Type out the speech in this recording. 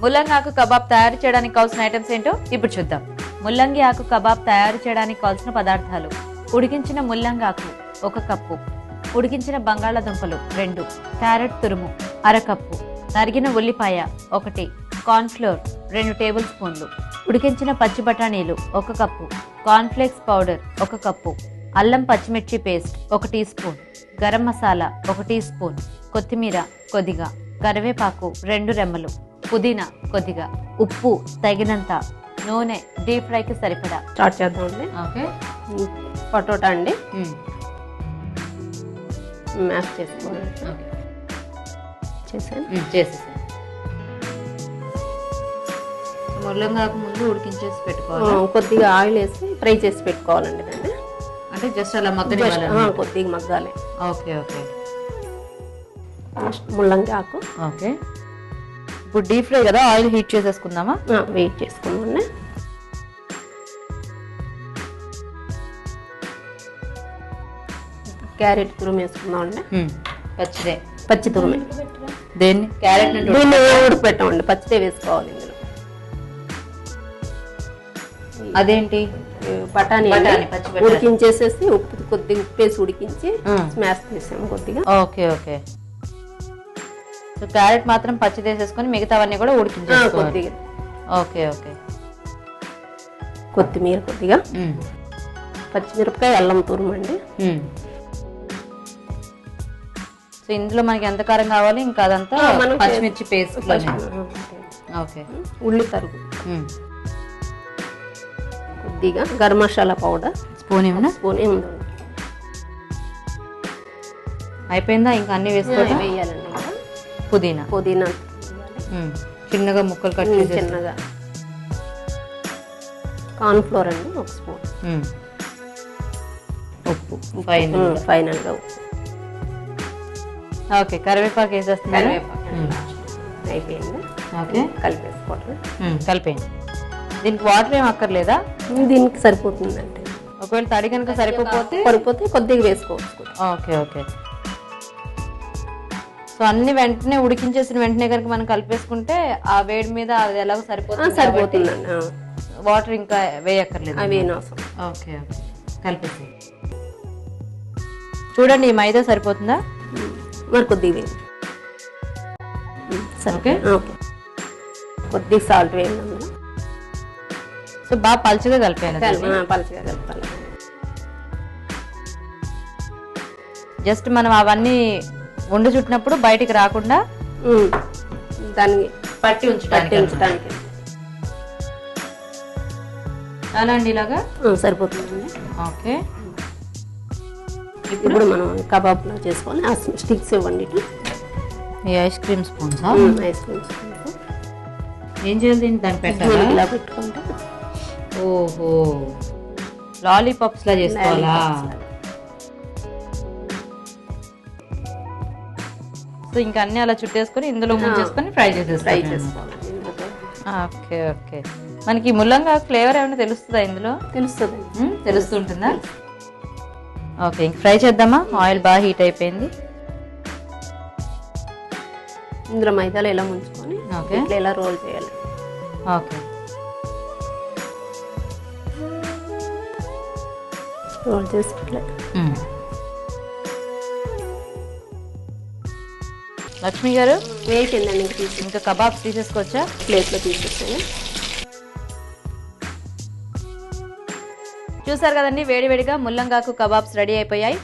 ముల్లంగి ఆకు కబాబ్ తయారు చేయడానికి కావాల్సిన ఐటమ్స్ ఏంటో ఇప్పుడు చూద్దాం. ముల్లంగి ఆకు కబాబ్ తయారు చేయడానికి కావాల్సిన పదార్థాలు. ఉడికించిన ముల్లంగి ఆకు ఒక కప్పు. ఉడికించిన బంగాళాదుంపలు రెండు. క్యారెట్ తురుము అరకప్పు. నరిగిన ఉల్లిపాయ ఒకటి. కార్న్ఫ్లోర్ రెండు టేబుల్ స్పూన్లు. ఉడికించిన పచ్చి బఠానీలు ఒక కప్పు. కార్న్ఫ్లేక్స్ పౌడర్ ఒక కప్పు. అల్లం పచ్చిమిర్చి పేస్ట్ ఒక టీ స్పూన్. గరం మసాలా ఒక టీ స్పూన్. కొత్తిమీర కొద్దిగా. కరివేపాకు రెండు రెమ్మలు. పుదీనా కొద్దిగా ఉప్పు తగినంత నూనె డీప్ ఫ్రైకి సరిపడా. స్టార్ట్ చేద్దామండి ఓకే. పొటోటా అండి. మ్యాష్ చేసుకోవాలి చేసాను చేసేసాను ముల్లంగాకు ముందు ఉడికించేసి పెట్టుకోవాలి? కొద్దిగా ఆయిల్ వేసి ఫ్రై చేసి పెట్టుకోవాలండి దాన్ని. అంటే జస్ట్ అలా ఆ, కొద్దిగా మగ్గాలి. Okay okay. ముల్లంగి ఆకు. ఓకే. ఇప్పుడు డీప్ ఫ్రై కదా ఆయిల్ హీట్ చేసేసుకుందామా? వెయిట్ చేసుకుందామండి క్యారెట్ తురుము వేసుకుందామండి పచ్చిదే. పచ్చి తురుమే. దేన్ని? క్యారెట్ దీన్ని? ఉడకపెట్టామండి పచ్చిదే వేసుకోవాలి ఇందులో. అదేంటి? బఠానీ అండి. పచ్చి. ఉడికించేసేసి ఉప్పు కొద్దిగా ఉప్పు వేసి ఉడికించి. స్మాష్ చేసాము కొద్దిగా. Okay okay. సో క్యారెట్ మాత్రం పచ్చి వేసేసుకొని మిగతావన్నీ కూడా ఉడికించేసుకోవాలి. కొద్దిగా. Okay okay. కొత్తిమీర కొద్దిగా. పచ్చిమిరపకాయ అల్లం తురుము అండి. సో ఇందులో మనకి ఎంత కారం కావాలి? ఇంకా అదంతా పచ్చిమిర్చి పేస్ట్ ఓకే. ఉల్లి తరుగు. కొద్దిగా గరం మసాలా పౌడర్. స్పూన్ ఏమన్నా? స్పూన్ ఉందండి అయిపోయిందా? ఇంకా అన్ని వేసుకోవడం వేయాలండి. పుదీనా. పుదీనా. చిన్నగా ముక్కలు కట్ చిన్నగా. కార్న్ ఫ్లోర్ అండి ఒక స్పూన్. ఉప్పు ఫైన్ ఫైనల్గా ఉప్పు. ఓకే కరివేపాకు వేసేస్తున్నాను. అయిపోయింది. ఓకే. కలిపేసుకోవటం. కలిపేయండి. దీనికి వాటర్ ఏం అక్కర్లేదా? దీనికి సరిపోతుందండి. ఒకవేళ తడి కనుక సరిపోతే? పడిపోతే కొద్దిగా వేసుకోవచ్చు. Okay okay. సో అన్ని వెంటనే ఉడికించేసిన వెంటనే కనుక మనం కలిపేసుకుంటే ఆ వేడి మీద అది ఎలాగో సరిపోతుంది సరిపోతుందండి ఆ, వాటర్ ఇంకా వేయక్కర్లేదు ఓకే కలిపేసి చూడండి ఈ మైదా సరిపోతుందా? మరి కొద్దిగా ఓకే. ఓకే. కొద్దిగా సాల్ట్ వేయండి సో బాగా పలుచగా కలిపాను పలచగా కలపాలి. జస్ట్ మనం అవన్నీ ఉండి చుట్టినప్పుడు బయటికి రాకుండా దాన్ని పట్టి పట్టి ఉంచడానికి. అలా అండి ఇలాగా? ఆ, సరిపోతుందండి ఓకే. ఇప్పుడు? మనం కబాబ్లో చేసుకోవాలి ఆ స్టిక్స్ ఇవ్వండి ఈ ice cream spoons? Ice cream spoons. ఏం చేయాలి దీన్ని? దాన్ని పెట్టాలా? ఇలా పెట్టుకుంటే. ఓహో. లాలీపాప్స్ లా చేసుకోవాలా సో ఇంకా అన్ని అలా చుట్టేసుకొని ఇందులో ముంచేసుకొని ఫ్రై ఫ్రై చేసేస్తాయి చేసుకోవాలి ఓకే ఓకే. మనకి ముల్లంగా ఫ్లేవర్ ఏమైనా తెలుస్తుందా ఇందులో? తెలుస్తుంది. తెలుస్తుంటుందా? ఓకే ఇంక ఫ్రై చేద్దామా? ఆయిల్ బాగా హీట్ అయిపోయింది. ఇందులో మైదాలో ఇలా ముంచుకొని ఓకే. ఇలా రోల్ చేయాలి. ఓకే. రోల్ చేసి లక్ష్మి గారు వేసిందండి ఇంక తీసి ఇంకా కబాబ్స్ తీసేసుకోవచ్చా ప్లేట్లో తీసేసాను చూసారు కదండి వేడివేడిగా ముల్లంగాకు కబాబ్స్ రెడీ అయిపోయాయి.